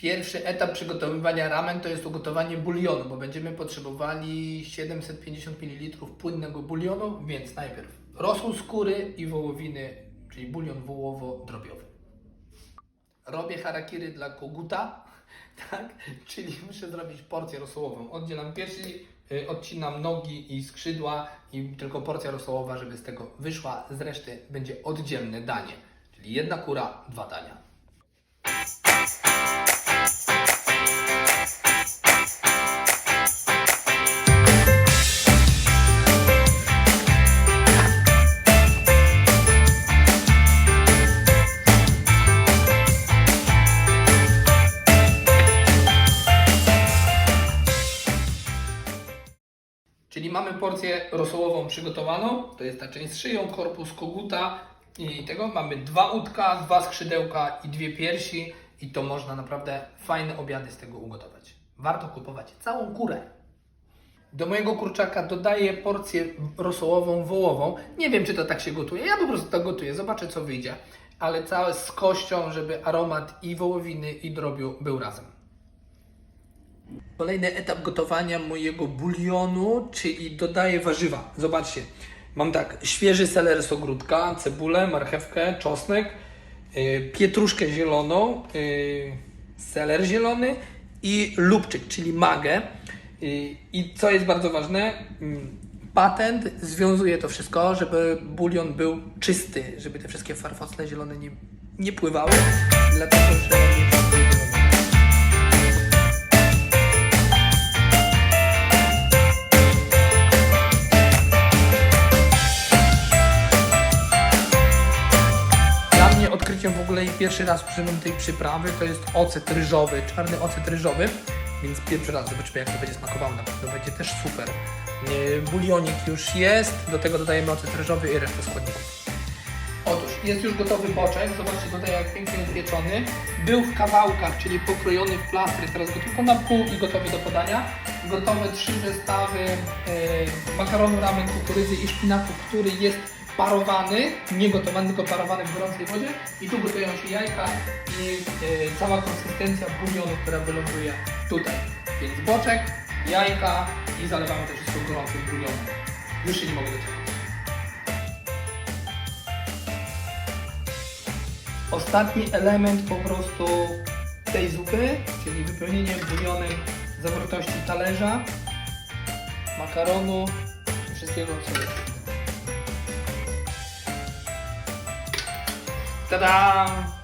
Pierwszy etap przygotowywania ramen to jest ugotowanie bulionu, bo będziemy potrzebowali 750 ml płynnego bulionu, więc najpierw rosół skóry i wołowiny, czyli bulion wołowo-drobiowy. Robię harakiri dla koguta, tak? Czyli muszę zrobić porcję rosołową. Oddzielam piersi, y, odcinam nogi i skrzydła i tylko porcja rosołowa, żeby z tego wyszła. Z reszty będzie oddzielne danie. Czyli jedna kura, dwa dania. Czyli mamy porcję rosołową przygotowaną. To jest ta część z szyją, korpus koguta i tego. Mamy dwa udka, dwa skrzydełka i dwie piersi. I to można naprawdę fajne obiady z tego ugotować. Warto kupować całą kurę. Do mojego kurczaka dodaję porcję rosołową, wołową. Nie wiem, czy to tak się gotuje. Ja po prostu to gotuję. Zobaczę, co wyjdzie. Ale całe z kością, żeby aromat i wołowiny, i drobiu był razem. Kolejny etap gotowania mojego bulionu, czyli dodaję warzywa. Zobaczcie, mam tak, świeży seler z ogródka, cebulę, marchewkę, czosnek, yy, pietruszkę zieloną, yy, seler zielony i lubczyk, czyli magę. Yy, I co jest bardzo ważne, mm, patent związuje to wszystko, żeby bulion był czysty, żeby te wszystkie farfocle zielone nie, nie pływały, dlatego że nie pasuje w ogóle i pierwszy raz używam tej przyprawy to jest ocet ryżowy, czarny ocet ryżowy, więc pierwszy raz zobaczymy jak to będzie smakowało, na pewno będzie też super. Yy, Bulionik już jest, do tego dodajemy ocet ryżowy i resztę składników. Otóż jest już gotowy boczek, zobaczcie tutaj jak pięknie jest pieczony. Był w kawałkach, czyli pokrojony w plastry, teraz go tylko na pół i gotowy do podania. Gotowe trzy zestawy e, makaronu ramen, kukurydzy i szpinaku, który jest parowany, nie gotowany, tylko parowany w gorącej wodzie. I tu gotują się jajka i e, cała konsystencja bulionu, która wyląduje tutaj. Więc boczek, jajka i zalewamy to wszystko gorącym bulionem. Już się nie mogę doczekać. Ostatni element po prostu tej zupy, czyli wypełnienie bulionem zawartości talerza, makaronu i wszystkiego co jest. Tada!